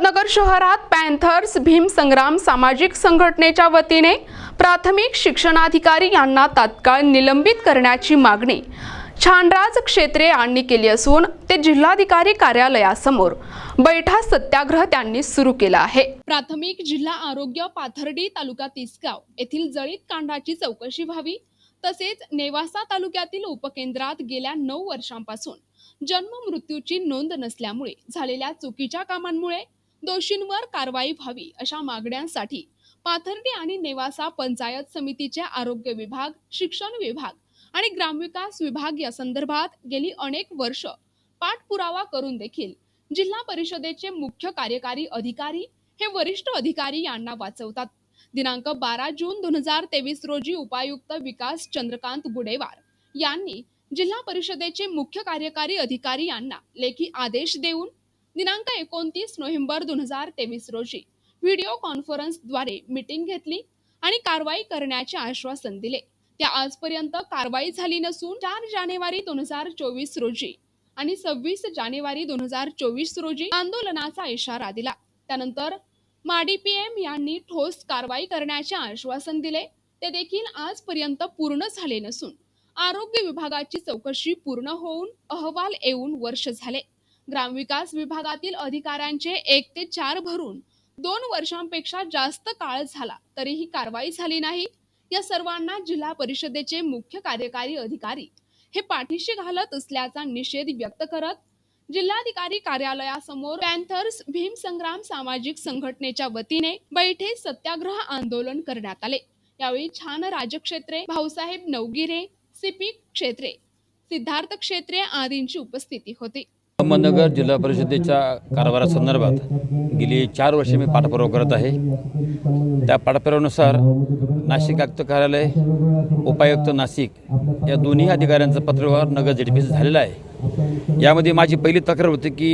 अहमदनगर शहरात पॅन्थर्स भीम संग्राम सामाजिक संघटनेच्या वतीने प्राथमिक शिक्षणाधिकारी यांना तात्काळ निलंबित करण्याची मागणी छानराज क्षेत्रे यांनी केली असून ते जिल्हाधिकारी कार्यालयासमोर बैठा सत्याग्रह त्यांनी सुरू केला आहे. प्राथमिक जिल्हा आरोग्य पाथर्डी तालुका तिसगाव येथील जळीत कांडाची चौकशी व्हावी. तसेच नेवासा तालुक्यातील उपकेंद्रात गेल्या नऊ वर्षांपासून जन्म मृत्यूची नोंद नसल्यामुळे झालेल्या चुकीच्या कामांमुळे दोषींवर कारवाई व्हावी अशा मागण्यांसाठी पाथर्डी आणि नेवासा पंचायत समितीचे आरोग्य विभाग शिक्षण विभाग आणि ग्रामविकास विभाग या संदर्भात गेली अनेक वर्ष पाठपुरावा करून देखील जिल्हा परिषदेचे मुख्य कार्यकारी अधिकारी हे वरिष्ठ अधिकारी यांना वाचवतात. दिनांक बारा जून दोन हजार तेवीस रोजी उपायुक्त विकास चंद्रकांत गुडेवार यांनी जिल्हा परिषदेचे मुख्य कार्यकारी अधिकारी यांना लेखी आदेश देऊन दिनांक एकोणतीस नोव्हेंबर दोन हजार तेवीस रोजी व्हिडिओ कॉन्फरन्सद्वारे मीटिंग घेतली आणि कारवाई करण्याचे आश्वासन दिले. त्या आजपर्यंत कारवाई झाली नसून चार जानेवारी दोन हजार चोवीस रोजी आणि सव्वीस जानेवारी दोन हजार चोवीस रोजी आंदोलनाचा इशारा दिला. त्यानंतर माडीपीएम यांनी ठोस कारवाई करण्याचे आश्वासन दिले. ते देखील आजपर्यंत पूर्ण झाले नसून आरोग्य विभागाची चौकशी पूर्ण होऊन अहवाल येऊन वर्ष झाले. ग्रामविकास विभागातील अधिकाऱ्यांचे एक ते चार भरून दोन वर्षांपेक्षा जास्त काळ झाला तरीही कारवाई झाली नाही. या सर्वांना जिल्हा परिषदेचे मुख्य कार्यकारी अधिकारी हे पाठीशी घालत असल्याचा निषेध व्यक्त करत जिल्हाधिकारी कार्यालयासमोर पॅन्थर्स भीम संग्राम सामाजिक संघटनेच्या वतीने बैठे सत्याग्रह आंदोलन करण्यात आले. यावेळी छान राजक्षेत्रे भाऊसाहेब नवगिरे सिपी क्षेत्रे सिद्धार्थ क्षेत्रे आदींची उपस्थिती होती. अहमदनगर जिल्हा परिषदेच्या कारभारासंदर्भात गेली चार वर्षे मी पाठपुरावा करत आहे. त्या पाठपुराव्यानुसार नाशिक आयुक्त कार्यालय उपायुक्त नाशिक या दोन्ही अधिकाऱ्यांचं पत्रव्यवहार नगर झेडपीचं झालेलं आहे. यामध्ये माझी पहिली तक्रार होती की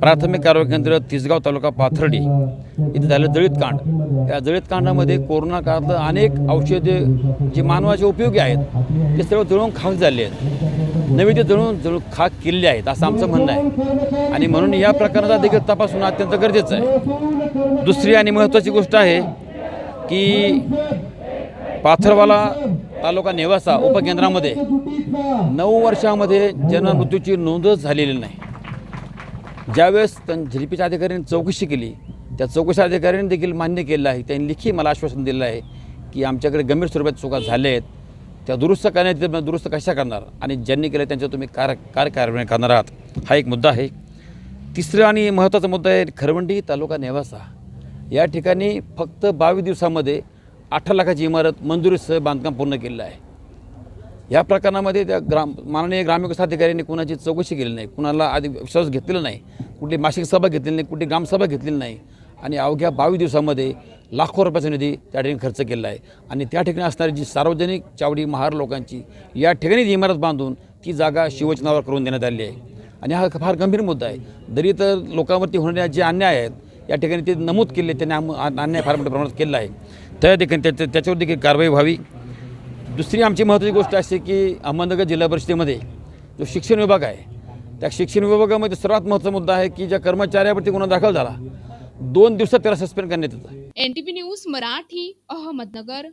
प्राथमिक आरोग्य केंद्र तिसगाव तालुका पाथर्डी इथे झालं जळीत कांड. या जळीत कांडामध्ये कोरोना काळातलं अनेक औषधे जे मानवाचे उपयोगी आहेत ते सर्व जळून खाक झाले आहेत. नवी ते जळून जळून खाक केलेले आहेत असं आमचं म्हणणं आहे. आणि म्हणून या प्रकरणाचा देखील तपास होणं अत्यंत गरजेचं आहे. दुसरी आणि महत्त्वाची गोष्ट आहे की पाथरवाला तालुका नेवासा उपकेंद्रामध्ये नऊ वर्षामध्ये जन्ममृत्यूची नोंदच झालेली नाही. ज्यावेळेस त्यां झेडपीच्या अधिकाऱ्यांनी चौकशी केली त्या चौकशी अधिकाऱ्यांनी देखील मान्य केलं आहे. त्यांनी लिखी मला आश्वासन दिलं आहे की आमच्याकडे गंभीर स्वरूपात चुका झाल्या आहेत त्या दुरुस्त करण्यात दुरुस्त कशा करणार? आणि ज्यांनी केलं त्यांच्या तुम्ही कार कार कारवाई करणार आहात. हा एक मुद्दा आहे. तिसरा आणि महत्त्वाचा मुद्दा आहे खरवंडी तालुका नेवासा. या ठिकाणी फक्त बावीस दिवसामध्ये अठरा लाखाची इमारत मंजुरीसह बांधकाम पूर्ण केलेलं आहे. या प्रकरणामध्ये त्या ग्राम माननीय ग्रामविकास अधिकाऱ्यांनी कुणाची चौकशी केली नाही कुणाला आधी विश्वास घेतलेला नाही कुठली मासिक सभा घेतलेली नाही कुठली ग्रामसभा घेतलेली नाही आणि अवघ्या बावीस दिवसामध्ये लाखो रुपयाचा निधी त्या ठिकाणी खर्च केला आहे. आणि त्या ठिकाणी असणारी जी सार्वजनिक चावडी महार लोकांची या ठिकाणी जी इमारत बांधून ती जागा शिवचनावर करून देण्यात आली आहे. आणि हा फार गंभीर मुद्दा आहे. जरी तर लोकांवरती होणाऱ्या जे अन्याय आहेत या ठिकाणी ते नमूद केले त्यांनी आम- अन्याय फार मोठ्या प्रमाणात केला आहे. त्या ठिकाणी त्याच्या त्याच्यावर देखील कारवाई व्हावी. दुसरी आमची महत्त्वाची गोष्ट अशी की अहमदनगर जिल्हा परिषदेमध्ये जो शिक्षण विभाग आहे त्या शिक्षण विभागामध्ये सर्वात महत्त्वाचा मुद्दा आहे की ज्या कर्मचाऱ्यावरती गुन्हा दाखल झाला दोन दिवसात त्याला सस्पेंड करण्यात येतं. N T news Marathi Ahmednagar.